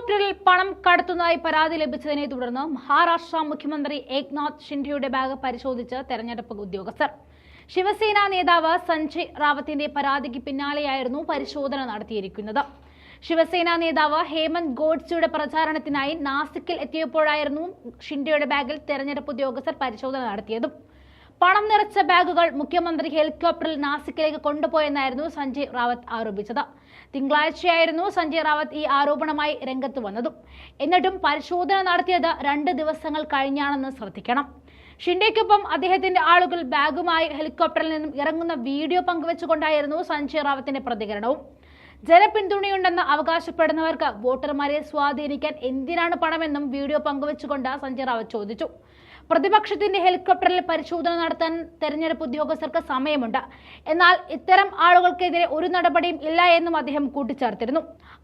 ഹെലികോപ്റ്ററിൽ പണം കടത്തുന്നതായി പരാതി ലഭിച്ചതിനെ തുടർന്ന് മഹാരാഷ്ട്ര മുഖ്യമന്ത്രി ഏക്നാഥ് ഷിൻഡെയുടെ ബാഗ് പരിശോധിച്ച് തെരഞ്ഞെടുപ്പ് ഉദ്യോഗസ്ഥർ. ശിവസേന നേതാവ് സഞ്ജയ് റാവത്തിന്റെ പരാതിക്ക് പിന്നാലെയായിരുന്നു പരിശോധന നടത്തിയിരിക്കുന്നത്. ശിവസേന നേതാവ് ഹേമന്ത് ഗോഡ്സെയുടെ പ്രചാരണത്തിനായി നാസിക്കിൽ എത്തിയപ്പോഴായിരുന്നു ഷിൻഡെയുടെ ബാഗിൽ തെരഞ്ഞെടുപ്പ് ഉദ്യോഗസ്ഥർ പരിശോധന നടത്തിയതും. പണം നിറച്ച ബാഗുകൾ മുഖ്യമന്ത്രി ഹെലികോപ്റ്ററിൽ നാസിക്കിലേക്ക് കൊണ്ടുപോയെന്നായിരുന്നു സഞ്ജയ് റാവത്ത് ആരോപിച്ചത്. തിങ്കളാഴ്ചയായിരുന്നു സഞ്ജയ് റാവത്ത് ഈ ആരോപണമായി രംഗത്ത് വന്നതും. എന്നിട്ടും പരിശോധന നടത്തിയത് രണ്ട് ദിവസങ്ങൾ കഴിഞ്ഞാണെന്ന് ശ്രദ്ധിക്കണം. ഷിൻഡയ്ക്കൊപ്പം അദ്ദേഹത്തിന്റെ ആളുകൾ ബാഗുമായി ഹെലികോപ്റ്ററിൽ നിന്നും ഇറങ്ങുന്ന വീഡിയോ പങ്കുവെച്ചുകൊണ്ടായിരുന്നു സഞ്ജയ് റാവത്തിന്റെ പ്രതികരണവും. ജനപിന്തുണയുണ്ടെന്ന് അവകാശപ്പെടുന്നവർക്ക് വോട്ടർമാരെ സ്വാധീനിക്കാൻ എന്തിനാണ് പണമെന്നും വീഡിയോ പങ്കുവെച്ചുകൊണ്ട് സഞ്ജയ് റാവത്ത് ചോദിച്ചു. പ്രതിപക്ഷത്തിന്റെ ഹെലികോപ്റ്ററിൽ പരിശോധന നടത്താൻ തെരഞ്ഞെടുപ്പ് ഉദ്യോഗസ്ഥർക്ക് സമയമുണ്ട്. എന്നാൽ ഇത്തരം ആളുകൾക്കെതിരെ ഒരു നടപടിയും ഇല്ല എന്നും അദ്ദേഹം കൂട്ടിച്ചേർത്തിരുന്നു.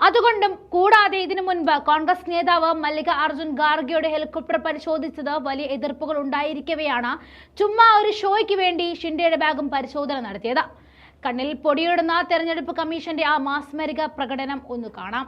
അതുകൊണ്ടും കൂടാതെ ഇതിനു മുൻപ് കോൺഗ്രസ് നേതാവ് മല്ലിക അർജുൻ ഖാർഗെയുടെ ഹെലികോപ്റ്റർ പരിശോധിച്ചത് വലിയ എതിർപ്പുകൾ ഉണ്ടായിരിക്കവെയാണ്. ചുമ്മാ ഒരു ഷോയ്ക്ക് വേണ്ടി ഷിൻഡയുടെ ബാഗും പരിശോധന നടത്തിയത്. കണ്ണിൽ പൊടിയിടുന്ന തെരഞ്ഞെടുപ്പ് കമ്മീഷന്റെ ആ മാസ്മരിക പ്രകടനം ഒന്ന് കാണാം.